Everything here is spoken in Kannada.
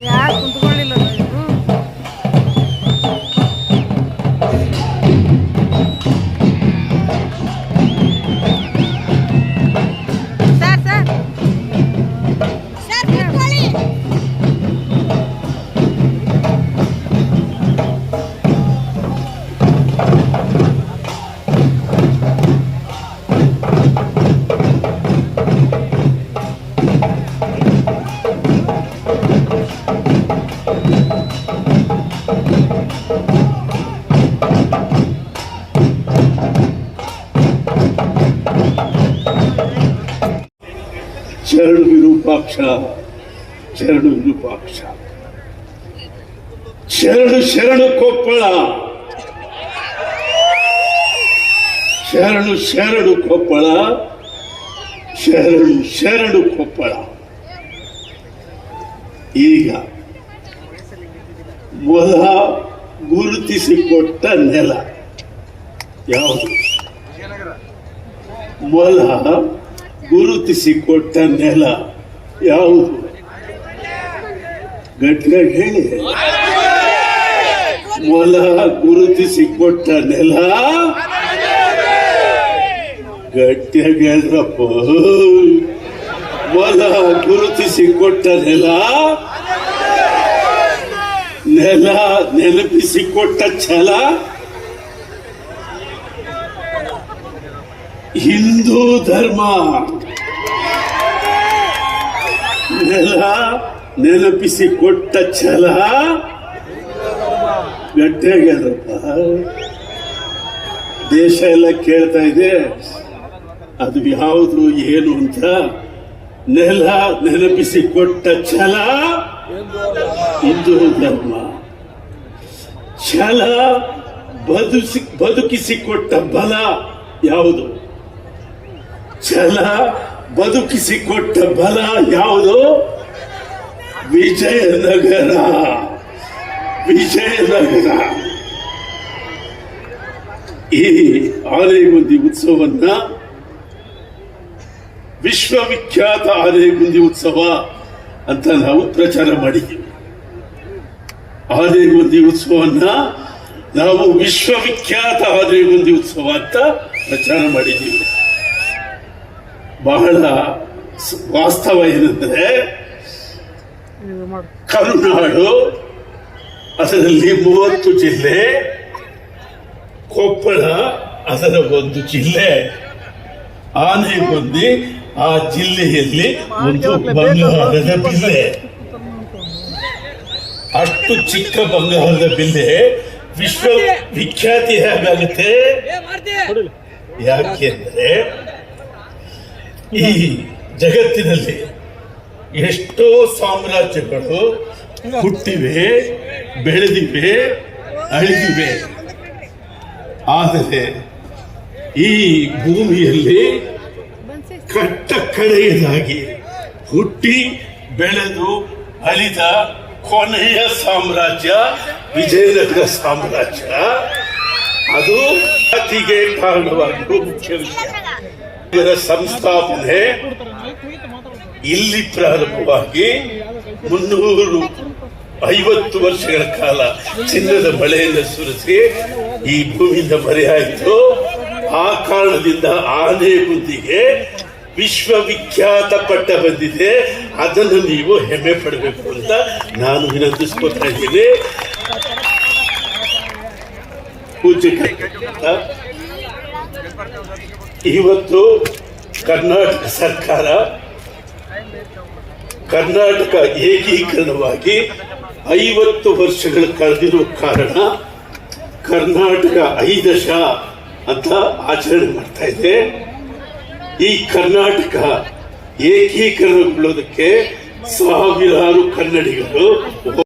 ಯಾಕೆ ಕುಂತ್ಕೊಳ್ಳಿಲ್ಲ ಇವರು? ಶರಣು ವಿರೂಪಾಕ್ಷ ಚರಡು ವಿರೂಪಾಕ್ಷ. ಶರಣು ಶರಣು ಕೊಪ್ಪಳ. ಶರಣು ಶರಣು ಕೊಪ್ಪಳ ಶರಣು ಶರಣು ಕೊಪ್ಪಳ. ಈಗ ಮೊಲ ಗುರುತಿಸಿಕೊಟ್ಟ ನೆಲ ಯಾವುದು? ಮೊಲ ಗುರುತಿಸಿಕೊಟ್ಟ ನೆಲ ಯಾವುದು? ಗಟ್ಟ ಹೇಳಿ. ಮೊಲ ಗುರುತಿಸಿಕೊಟ್ಟ ನೆಲ ಗಟ್ಟಿಯಾಗಿ ಹೇಳ್ರಪ್ಪ ಮೊಲ ಗುರುತಿಸಿಕೊಟ್ಟ ನೆಲ ನೆಲ ನೆನಪಿಸಿಕೊಟ್ಟ ಛಲ. ಹಿಂದೂ ಧರ್ಮ. ನೆಲ ನೆನಪಿಸಿಕೊಟ್ಟ ಛಲ. ಗಟ್ಟಿಯಾಗ್ಯಾರಪ್ಪ ದೇಶ ಎಲ್ಲ ಕೇಳ್ತಾ ಇದೆ. ಅದು ಯಾವುದು ಏನು ಅಂತ ನೆಲ ನೆನಪಿಸಿ ಕೊಟ್ಟ ಛಲ ಹಿಂದೂ ಧರ್ಮ. ಛಲ ಬದುಕಿ ಬದುಕಿಸಿಕೊಟ್ಟ ಬಲ ಯಾವುದು? ಛಲ ಬದುಕಿಸಿಕೊಟ್ಟ ಬಲ ಯಾವುದು? ವಿಜಯನಗರ. ವಿಜಯನಗರ. ಈ ಆನೆಗುಂದಿ ಉತ್ಸವವನ್ನ ವಿಶ್ವವಿಖ್ಯಾತ ಆನೆಗುಂದಿ ಉತ್ಸವ ಅಂತ ನಾವು ಪ್ರಚಾರ ಮಾಡಿದ್ದೀವಿ. ಆನೆಗುಂದಿ ಉತ್ಸವವನ್ನ ನಾವು ವಿಶ್ವವಿಖ್ಯಾತ ಆನೆಗುಂದಿ ಉತ್ಸವ ಅಂತ ಪ್ರಚಾರ ಮಾಡಿದ್ದೀವಿ. ಬಹಳ ವಾಸ್ತವ ಏನಂದ್ರೆ ಕರುನಾಡು, ಅದರಲ್ಲಿ ಮೂವತ್ತು ಜಿಲ್ಲೆ, ಕೊಪ್ಪಳ, ಅದರ ಒಂದು ಜಿಲ್ಲೆ ಆನೆಗೊಂದಿ ಆ ಜಿಲ್ಲೆಯಲ್ಲಿ ಒಂದು ಬಂಗಾರದ ಬಿಲ್ಲೆ. ಅಷ್ಟು ಚಿಕ್ಕ ಬಂಗಾರದ ಬಿಲ್ಲೆ ವಿಶ್ವ ವಿಖ್ಯಾತಿ ಹೇಗಾಗುತ್ತೆ? ಯಾಕೆಂದ್ರೆ ಈ ಜಗತ್ತಿನಲ್ಲಿ ಎಷ್ಟೋ ಸಾಮ್ರಾಜ್ಯಗಳು ಹುಟ್ಟಿವೆ ಬೆಳೆದಿವೆ ಅಳಿದಿವೆ. ಆದರೆ ಈ ಭೂಮಿಯಲ್ಲಿ ಕಟ್ಟ ಕಡೆಯದಾಗಿ ಹುಟ್ಟಿ ಬೆಳೆದು ಅಲಿದ ಕೊನೆಯ ಸಾಮ್ರಾಜ್ಯ ವಿಜಯನಗರ ಸಾಮ್ರಾಜ್ಯ. ಅದು ಅತಿಗೆ ಕಾರಣವಾಗಿರುವ ಮುಖ್ಯ ವಿಷಯ ಸಂಸ್ಥಾಪನೆ ಇಲ್ಲಿ ಪ್ರಾರಂಭವಾಗಿ ಮುನ್ನೂರು ಐವತ್ತು ವರ್ಷಗಳ ಕಾಲ ಚಿನ್ನದ ಮಳೆಯನ್ನು ಸುರಿಸಿ ಈ ಭೂಮಿಯಿಂದ ಮರೆಯಾಯಿತು. ಆ ಕಾರಣದಿಂದ ಆನೆ ಗುಂದಿಗೆ ವಿಶ್ವವಿಖ್ಯಾತ ಪಟ್ಟ ಬಂದಿದೆ. ಅದನ್ನು ನೀವು ಹೆಮ್ಮೆ ಪಡಬೇಕು ಅಂತ ನಾನು ವಿನಂತಿಸ್ಕೊತಾ ಇದ್ದೀನಿ. ಇವತ್ತು ಕರ್ನಾಟಕ ಸರ್ಕಾರ ಕರ್ನಾಟಕ ಏಕೀಕರಣವಾಗಿ ಐವತ್ತು ವರ್ಷಗಳು ಕಳೆದಿರುವ ಕಾರಣ ಕರ್ನಾಟಕ ಐದಶ ಅಂತ ಆಚರಣೆ ಮಾಡ್ತಾ ಇದೆ. ಈ ಕರ್ನಾಟಕ ಏಕೀಕರಣಗೊಳ್ಳೋದಕ್ಕೆ ಸಾವಿರಾರು ಕನ್ನಡಿಗರು